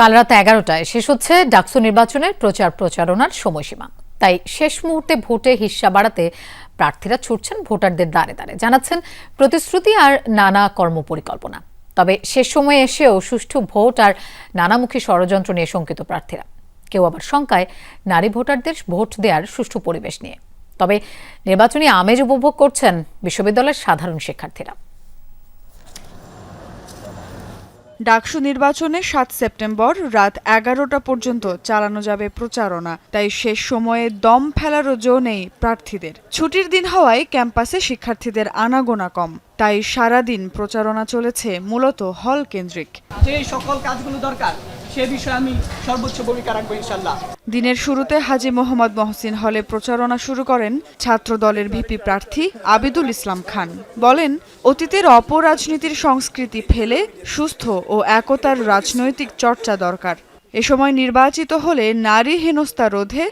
কাল রাত এগারোটায় শেষ হচ্ছে ডাকসু নির্বাচনের প্রচার প্রচারণার সময়সীমা। তাই শেষ মুহূর্তে ভোটে হিস্সা বাড়াতে প্রার্থীরা ছুটছেন ভোটারদের দ্বারে দ্বারে, জানাচ্ছেন প্রতিশ্রুতি আর নানা কর্মপরিকল্পনা। তবে শেষ সময়ে এসেও সুষ্ঠু ভোট আর নানামুখী ষড়যন্ত্র নিয়ে শঙ্কিত প্রার্থীরা। কেউ আবার শঙ্কায় নারী ভোটারদের ভোট দেওয়ার সুষ্ঠু পরিবেশ নিয়ে। তবে নির্বাচনী আমেজ উপভোগ করছেন বিশ্ববিদ্যালয়ের সাধারণ শিক্ষার্থীরা। ডাকসু নির্বাচনে সাত সেপ্টেম্বর রাত এগারোটা পর্যন্ত চালানো যাবে প্রচারণা। তাই শেষ সময়ে দম ফেলারও জো নেই প্রার্থীদের। ছুটির দিন হওয়ায় ক্যাম্পাসে শিক্ষার্থীদের আনাগোনা কম। তাই সারাদিন প্রচারণা চলেছে মূলত হল কেন্দ্রিক। যে সকল কাজগুলো দরকার সে বিষয়ে আমি সর্বোচ্চ ভূমিকা রাখব ইনশাল্লাহ দিনের শুরুতে হাজি মোহাম্মদ মহসিন হলে প্রচারণা শুরু করেন ছাত্র দলের ভিপি প্রার্থী আবিদুল ইসলাম খান। বলেন, অতীতের অপরাজনীতির সংস্কৃতি ফেলে সুস্থ ও একতার রাজনৈতিক চর্চা দরকার। এ সময় নির্বাচিত হলে নারী হেনস্থা রোধে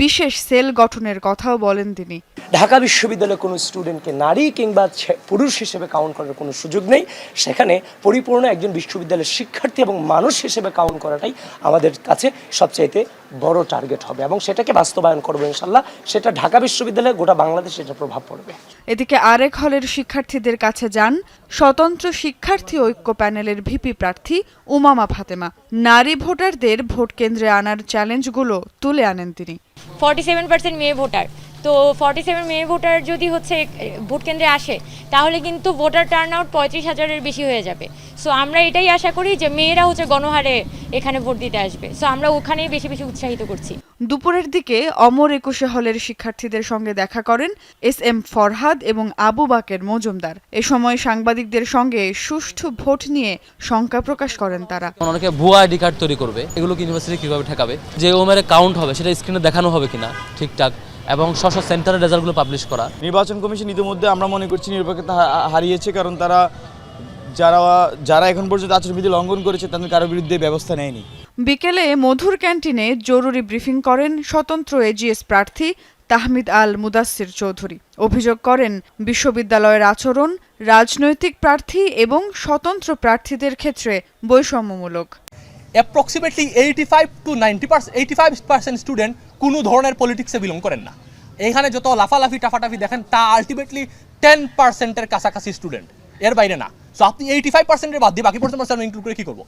বিশেষ সেল গঠনের কথাও বলেন তিনি। ঢাকা বিশ্ববিদ্যালয়ে কোনো স্টুডেন্টকে নারী কিংবা পুরুষ হিসেবে কাউন্ট করার কোনো সুযোগ নেই। সেখানে পরিপূর্ণ একজন বিশ্ববিদ্যালয়ের শিক্ষার্থী এবং মানুষ হিসেবে কাউন্ট করাটাই আমাদের কাছে সবচাইতে বড় টার্গেট হবে এবং সেটাকে বাস্তবায়ন করব ইনশাল্লাহ। সেটা ঢাকা বিশ্ববিদ্যালয়ে গোটা বাংলাদেশে এটা প্রভাব পড়বে। এদিকে আরেক হলের শিক্ষার্থীদের কাছে যান স্বতন্ত্র শিক্ষার্থী ঐক্য প্যানেলের ভিপি প্রার্থী উমামা ফাতেমা। নারী ভোটারদের ভোট কেন্দ্রে আনার চ্যালেঞ্জগুলো তুলে আনেন তিনি। ফর্টি সেভেন পার্সেন্ট মেয়ে ভোটার। তো ফর্টি সেভেন মেয়ে ভোটার যদি হচ্ছে, ভোট কেন্দ্রে আসে, তাহলে কিন্তু ভোটার টার্ন আউট পঁয়ত্রিশ হাজারের বেশি হয়ে যাবে। সো আমরা এটাই আশা করি যে মেয়েরা হচ্ছে গণহারে এখানে ভোট দিতে আসবে। সো আমরা ওখানেই বেশি বেশি উৎসাহিত করছি। দুপুরের দিকে অমর একুশে হলের শিক্ষার্থীদের সঙ্গে দেখা করেন এস এম ফরহাদ এবং আবু বাকের মজুমদার। এ সময় সাংবাদিকদের সঙ্গে সুষ্ঠু ভোট নিয়ে শঙ্কা প্রকাশ করেন তারা। অনেকে ভুয়া আইডি কার্ড তৈরি করবে এগুলো ইউনিভার্সিটি কীভাবে ঠেকাবে? যে ওমেরে কাউন্ট হবে সেটা স্ক্রিনে দেখানো হবে কিনা ঠিকঠাক? এবং স্ব সেন্টারের রেজাল্টগুলো পাবলিশ করা। নির্বাচন কমিশন ইতিমধ্যে আমরা মনে করছি নিরপেক্ষতা হারিয়েছে কারণ তারা যারা যারা এখন পর্যন্ত আচরণবিধি লঙ্ঘন করেছে তাদের কারোর বিরুদ্ধে ব্যবস্থা নেয়নি। বিকেলে মধুর ক্যান্টিনে জরুরি ব্রিফিং করেন স্বতন্ত্র এজিএস প্রার্থী তাহমিদ আল মুদাসির চৌধুরী। অভিযোগ করেন, বিশ্ববিদ্যালয়ের আচরণ রাজনৈতিক প্রার্থী এবং স্বতন্ত্র প্রার্থীদের ক্ষেত্রে বৈষম্যমূলক। Approximately eighty five to ninety percent eighty five percent student কোনো ধরনের পলিটিক্সে বিলং করেন না। এখানে যত লাফালাফি, টাফাটাফি দেখেন, তা আলটিমেটলি টেন পার্সেন্টের কাছাকাছি স্টুডেন্ট এর বাইরে না। সো আপনি এইটি ফাইভ পার্সেন্টের বাদ দিয়ে বাকি পার্সেন্ট ইনক্লুড করে কী করব?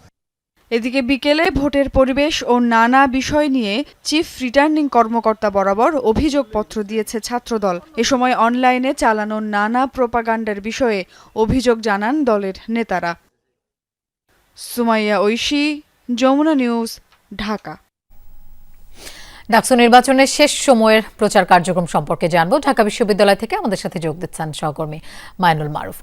এদিকে বিকেলে ভোটের পরিবেশ ও নানা বিষয় নিয়ে চিফ রিটার্নিং কর্মকর্তা বরাবর অভিযোগপত্র দিয়েছে ছাত্রদল। এ সময় অনলাইনে চালানো নানা প্রোপাগান্ডার বিষয়ে অভিযোগ জানান দলের নেতারা। সুমাইয়া ঐশী, যমুনা নিউজ, ঢাকা। ডাকসু নির্বাচনের শেষ সময়ের প্রচার কার্যক্রম সম্পর্কে জানব। ঢাকা বিশ্ববিদ্যালয় থেকে আমাদের সাথে যোগ দিচ্ছেন সহকর্মী মাইনুল মারুফ।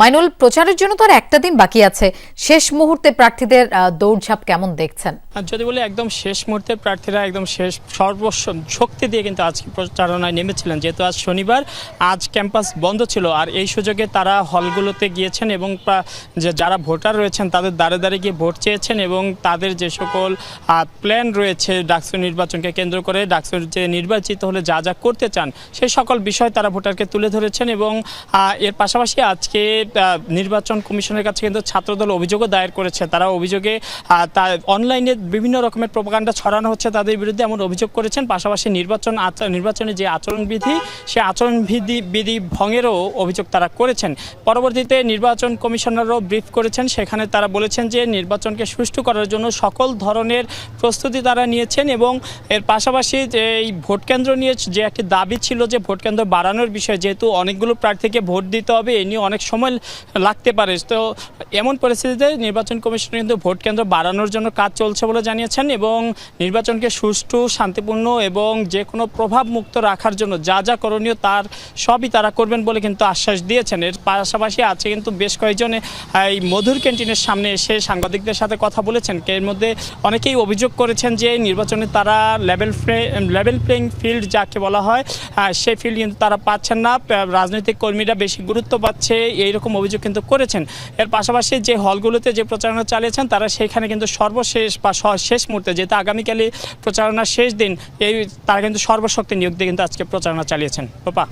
মাইনুল, প্রচারের জন্য তো আর একটা দিন বাকি আছে। শেষ মুহূর্তে প্রার্থীদের দৌড়ঝাঁপ কেমন দেখছেন? যদি বলি একদম শেষ মুহূর্তের প্রার্থীরা একদম শেষ, সর্বস্ব শক্তি দিয়ে কিন্তু আজকে প্রচারণায় নেমেছিলেন। যেহেতু আজ শনিবার, আজ ক্যাম্পাস বন্ধ ছিল। আর এই সুযোগে তারা হলগুলোতে গিয়েছেন এবং যে যারা ভোটার রয়েছেন, তাদের দ্বারে দ্বারে গিয়ে ভোট চেয়েছেন এবং তাদের যে সকল প্ল্যান রয়েছে ডাকসু নির্বাচনকে কেন্দ্র করে ডাকসুর যে নির্বাচিত হলে যা যা করতে চান, সেই সকল বিষয় তারা ভোটারকে তুলে ধরেছেন এবং এর পাশাপাশি আজকে নির্বাচন কমিশনের কাছে কিন্তু ছাত্রদল অভিযোগও দায়ের করেছে। তারা অভিযোগে তা অনলাইনে বিভিন্ন রকমের প্রোপাগান্ডা ছড়ানো হচ্ছে তাদের বিরুদ্ধে এমন অভিযোগ করেছেন। পাশাপাশি নির্বাচন নির্বাচনে যে আচরণবিধি, সে আচরণবিধি, বিধি ভঙ্গেরও অভিযোগ তারা করেছেন। পরবর্তীতে নির্বাচন কমিশনারও ব্রিফ করেছেন। সেখানে তারা বলেছেন যে নির্বাচনকে সুষ্ঠু করার জন্য সকল ধরনের প্রস্তুতি তারা নিয়েছেন এবং এর পাশাপাশি যে এই ভোট কেন্দ্র নিয়ে যে একটি দাবি ছিল যে ভোট কেন্দ্র বাড়ানোর বিষয়ে যেহেতু অনেকগুলো প্রার্থীকে ভোট দিতে হবে, এ নিয়ে অনেক সময় লাগতে পারে। তো এমন পরিস্থিতিতে নির্বাচন কমিশন কিন্তু ভোট কেন্দ্র বাড়ানোর জন্য কাজ চলছে বলে জানিয়েছেন এবং নির্বাচনকে সুষ্ঠু, শান্তিপূর্ণ এবং যে কোনো প্রভাব মুক্ত রাখার জন্য যা যা করণীয় তার সবই তারা করবেন বলে কিন্তু আশ্বাস দিয়েছেন। এর পাশাপাশি আছে কিন্তু বেশ কয়েকজনে এই মধুর ক্যান্টিনের সামনে এসে সাংবাদিকদের সাথে কথা বলেছেন। এর মধ্যে অনেকেই অভিযোগ করেছেন যে নির্বাচনে তারা লেভেল লেভেল প্লেইং ফিল্ড যাকে বলা হয় সে সেই ফিল্ড কিন্তু তারা পাচ্ছেন না। রাজনৈতিক কর্মীরা বেশি গুরুত্ব পাচ্ছে, এইরকম অভিযোগ কিন্তু করেছেন। এর পাশাপাশি যে হলগুলোতে যে প্রচারণা চালিয়েছেন, তারা সেখানে কিন্তু সর্বশেষ বা শেষ মুহূর্তে, যেহেতু আগামীকালই প্রচারণার শেষ দিন, এই তারা কিন্তু সর্বশক্তি নিয়োগ দিয়ে কিন্তু আজকে প্রচারণা চালিয়েছেন। পাপা?